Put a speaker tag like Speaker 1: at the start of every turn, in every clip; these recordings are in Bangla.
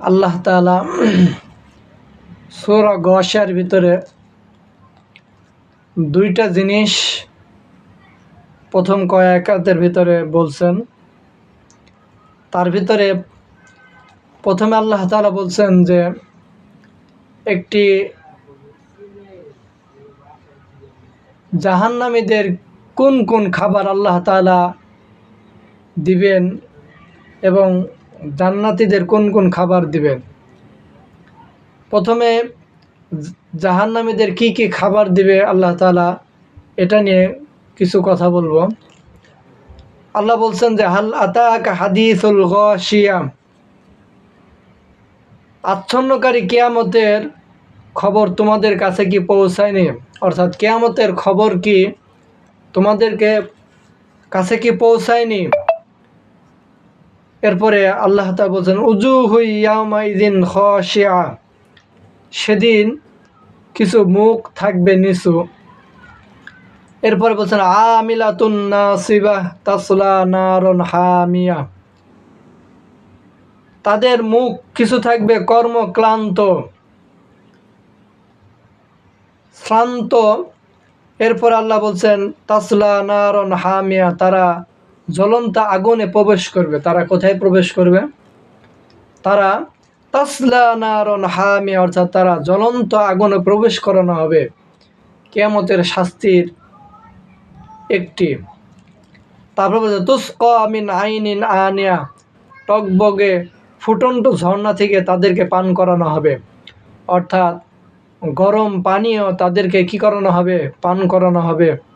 Speaker 1: আল্লাহ তালা সোরা গসার ভিতরে দুইটা জিনিস প্রথম কয়েকাতের ভিতরে বলছেন। তার ভিতরে প্রথমে আল্লাহ তালা বলছেন যে, একটি জাহান্নামীদের কোন কোন খাবার আল্লাহ তালা দিবেন এবং জান্নাতীদের কোন কোন খাবার দিবেন? প্রথমে জাহান্নামীদের কি কি খাবার দিবে আল্লাহ তালা এটা নিয়ে কিছু কথা বলব। আল্লাহ বলছেন যে, হাল আতাক হাদিসুল গশিয়াম। আচ্ছন্নকারী কেয়ামতের খবর তোমাদের কাছে কি পৌঁছায়নি? অর্থাৎ কেয়ামতের খবর কি তোমাদেরকে কাছে কি পৌঁছায়নি? এরপরে আল্লাহ তা বলছেন উজু হুইয়ামাইদিন খশিয়া। সেদিন কিছু মুখ থাকবে নিচু। এরপরে বলছেন, আমিলাতুন নাসিবাহ তাসলা নারন হামিয়া। তাদের মুখ কিছু থাকবে কর্মক্লান্ত। শ্রান্ত। এরপর আল্লাহ বলছেন, তাসলা নারন হামিয়া। তারা জ্বলন্ত আগুনে প্রবেশ করবে। তারা কোথায় প্রবেশ করবে? তারা তাসলা নারন হামিয়া অর্থাৎ তারা জ্বলন্ত আগুনে প্রবেশ করানো হবে। কেয়ামতের শাস্তির একটি। তারপর বলছে, তুস্ক আমিন আইনিন আনিয়া টকবগে ফুটন্ত ঝর্ণা থেকে তাদেরকে পান করানো হবে। অর্থাৎ গরম পানীয় তাদেরকে কি করানো হবে? পান করানো হবে।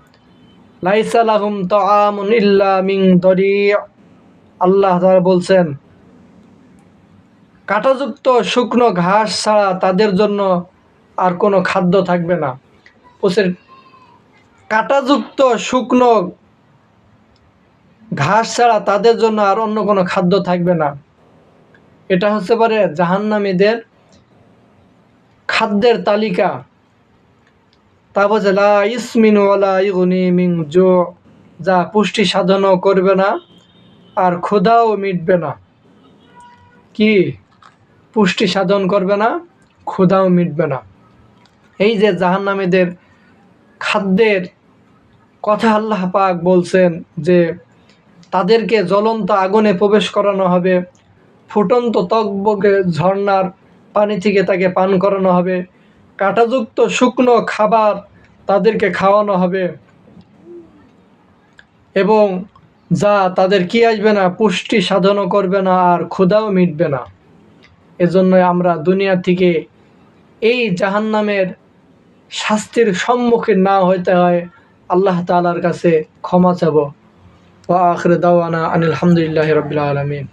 Speaker 1: মিন দরি। আল্লাহ বলছেন, কাঁটাযুক্ত শুকনো ঘাস ছাড়া তাদের জন্য আর কোনো খাদ্য থাকবে না। পোষের কাঁটাযুক্ত শুকনো ঘাস ছাড়া তাদের জন্য আর অন্য কোনো খাদ্য থাকবে না। এটা হচ্ছে পারে জাহান্নামীদের খাদ্যের তালিকা। ইসমিন ওয়ালা ইগুনি মিং জো। যা পুষ্টি সাধনও করবে না, আর ক্ষুধাও মিটবে না। কি? পুষ্টি সাধন করবে না, ক্ষুধাও মিটবে না। এই যে জাহান্নামীদের খাদ্যের কথা আল্লাহ পাক বলছেন যে, তাদেরকে জ্বলন্ত আগুনে প্রবেশ করানো হবে, ফুটন্ত তকবকে ঝর্নার পানি থেকে তাকে পান করানো হবে কাঁটাযুক্ত শুকনো খাবার তাদেরকে খাওয়ানো হবে। এবং যা তাদের কি আসবে না, পুষ্টি সাধনও করবে না আর ক্ষুধাও মিটবে না। এজন্য আমরা দুনিয়া থেকে এই জাহান্নামের শাস্তির সম্মুখীন না হইতে হয়, আল্লাহ তালার কাছে ক্ষমা চাব। ও আখরে দাওয়ানা আনিল হামদুলিল্লাহ রবিল আলমিন।